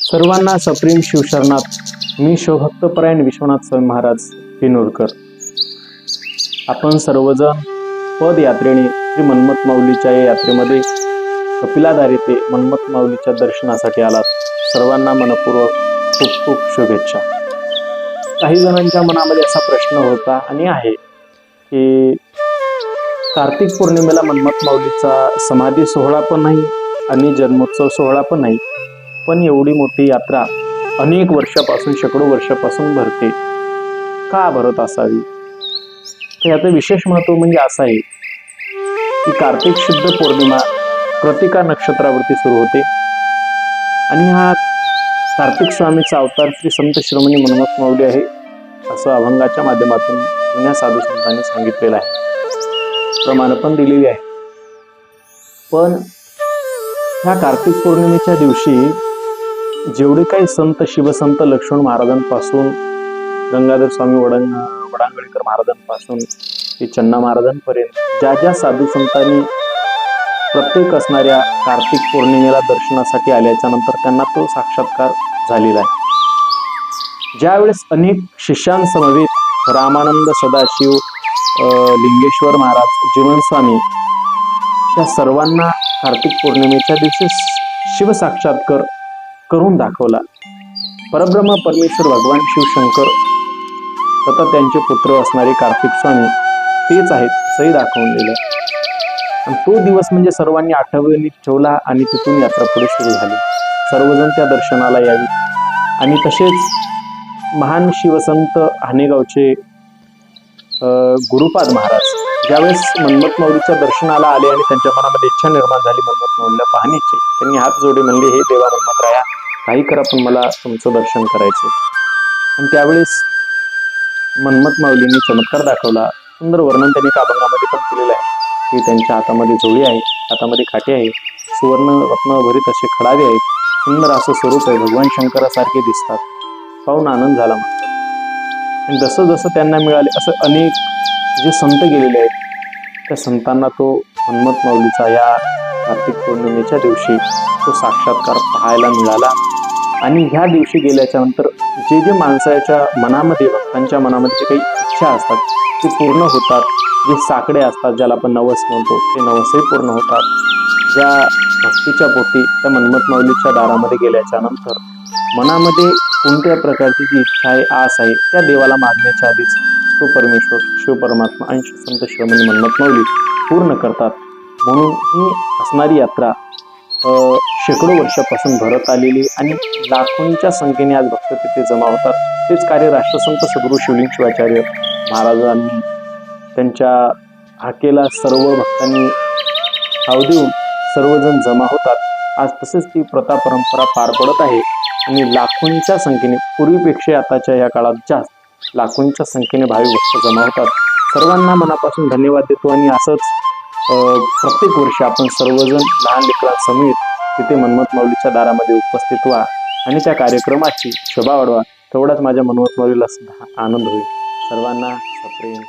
सर्वांना सप्रेम शिवशरणात मी शिवभक्तपरायण विश्वनाथ स्वामी महाराज पिनोरकर. आपण सर्वजण पदयात्रेने श्री मन्मत माऊलीच्या या यात्रेमध्ये कपिलाधार येथे मन्मत माऊलीच्या दर्शनासाठी आलात. सर्वांना मनपूर्वक खूप खूप शुभेच्छा. काही जणांच्या मनामध्ये असा प्रश्न होता आणि आहे की कार्तिक पौर्णिमेला मन्मत माऊलीचा समाधी सोहळा पण नाही आणि जन्मोत्सव सोहळा पण नाही पण एवढी मोठी यात्रा अनेक वर्षापासून शेकडो वर्षापासून भरते. का भरत असावी? तर याचं विशेष महत्त्व म्हणजे असं आहे की कार्तिक शुद्ध पौर्णिमा कृतिका नक्षत्रावरती सुरू होते. आणि हा कार्तिक स्वामीचा अवतार श्री संत श्रमणी मनमत मावली आहे असं अभंगाच्या माध्यमातून जुन्या साधू संतांनी सांगितलेलं आहे. प्रमाण पण दिलेली आहे. पण ह्या कार्तिक पौर्णिमेच्या दिवशी जेवढे काही संत शिवसंत लक्ष्मण महाराजांपासून गंगाधर स्वामी वडंग वडांगळीकर महाराजांपासून ते चन्ना महाराजांपर्यंत ज्या ज्या साधू संतांनी प्रत्येक असणाऱ्या कार्तिक पौर्णिमेला दर्शनासाठी आल्याच्यानंतर त्यांना तो साक्षात्कार झालेला आहे. ज्यावेळेस अनेक शिष्यांसमवेत रामानंद सदाशिव लिंगेश्वर महाराज जीवनस्वामी त्या सर्वांना कार्तिक पौर्णिमेच्या दिवशी शिवसाक्षात्कार करून दाखवला. परब्रह्म परमेश्वर भगवान शिवशंकर तथा त्यांचे पुत्र असणारे कार्तिक स्वामी तेच आहेत असंही दाखवून दिलं. आणि तो दिवस म्हणजे सर्वांनी आठवणीत ठेवला आणि तिथून यात्रा पुढे सुरू झाली. सर्वजण त्या दर्शनाला यावी. आणि तसेच महान शिवसंत हानेगावचे गुरुपाद महाराज ज्यावेळेस मन्मथ माऊलीच्या दर्शनाला आले आणि त्यांच्या मनामध्ये इच्छा निर्माण झाली मनमत माऊलीला पाहण्याची त्यांनी हात जोडे म्हणले हे देवा मन्मथ राया काही करा पण मला तुमचं दर्शन करायचं आणि त्यावेळेस मन्मथ माऊलींनी चमत्कार दाखवला. सुंदर वर्णन त्यांनी एका पण केलेलं आहे की त्यांच्या हातामध्ये झोळी आहे हातामध्ये काठी आहे सुवर्ण रत्न भरीत असे खडावे आहेत. सुंदर असं स्वरूप आहे भगवान शंकरासारखे दिसतात. पाहून आनंद झाला म्हणतात आणि जसं जसं त्यांना मिळाले असं अनेक जे संत गेलेले आहेत त्या संतांना तो हनुमत माऊलीचा या कार्तिक पौर्णिमेच्या दिवशी तो साक्षात्कार पाहायला मिळाला. आणि ह्या दिवशी गेल्याच्यानंतर जे जे माणसाच्या मनामध्ये भक्तांच्या मनामध्ये जे काही इच्छा असतात ते पूर्ण होतात. जे साकडे असतात ज्याला आपण नवस म्हणतो ते नवसही पूर्ण होतात. ज्या भक्तीच्या पोटी त्या मनमत माऊलीच्या दारामध्ये गेल्याच्यानंतर मनामध्ये कोणत्या प्रकारची जी इच्छा आहे आस आहे त्या देवाला मागण्याच्या आधीच तो परमेश्वर शिव परमात्मा आणि संत शिवमणी मन्मथ माऊली पूर्ण करतात. म्हणून ही असणारी यात्रा शेकडो वर्षापासून भरत आलेली आणि लाखोंच्या संख्येने आज भक्त तिथे जमा होतात. तेच कार्य राष्ट्रसंत सद्गुरू शिवलिंग शिवाचार्य महाराजांनी त्यांच्या हाकेला सर्व भक्तांनी हाव देऊन सर्वजण जमा होतात. आज तसेच ती प्रथा परंपरा पार पडत आहे आणि लाखोंच्या संख्येने पूर्वीपेक्षा आताच्या या काळात जास्त लाखोंच्या संख्येने भावी भक्त जमा होतात सर्वांना मनापासून धन्यवाद देतो आणि असंच प्रत्येक वर्षी आपण सर्वजण लहान लेकरांसमेत तिथे मन्मथ माऊलीच्या दारामध्ये उपस्थित व्हा आणि त्या कार्यक्रमाची शोभा वाढवा. तेवढाच माझ्या मन्मथ माऊलीला सुद्धा आनंद होईल. सर्वांना सप्रेम